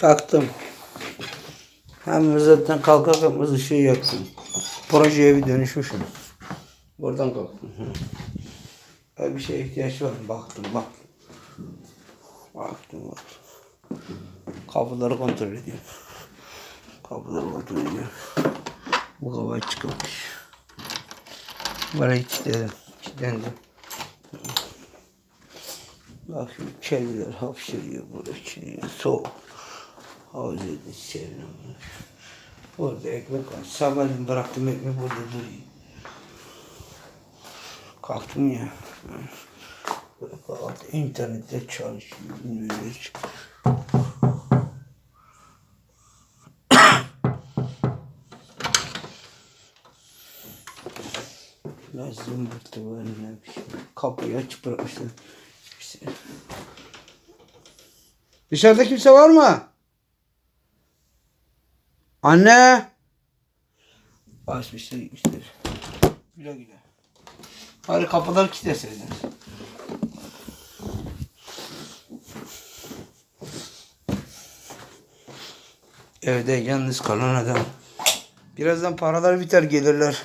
Kalktım. Hem zaten kalkarken hız ışığı yaktım. Projeye bir dönüşmüşüm. Buradan kalktım. Ya bir şeye ihtiyaç var mı? Baktım baktım. Baktım baktım. Kapıları kontrol ediyorum. Kapıları kontrol ediyorum. Bu kapı çıkmış. Burayı kilitledim. Kilitlendim. Bakın kediler hapşırıyor çiğniyor. Soğuk. Havuzda seviyorum. Burada ekmek var. Sabahleyin bıraktım ekmek burada duruyor. Kalktım ya. Kalktı. İnternette çalışıyor. Bilmiyorum. Biraz zımbırtı var. Kapıyı açık bırakmışlar. Dışarıda kimse var mı? Anne! Açmışlar gitmişler. Güle güle. Hadi kapıları kilitleseydiniz. Evde yalnız kalan adam. Birazdan paralar biter gelirler.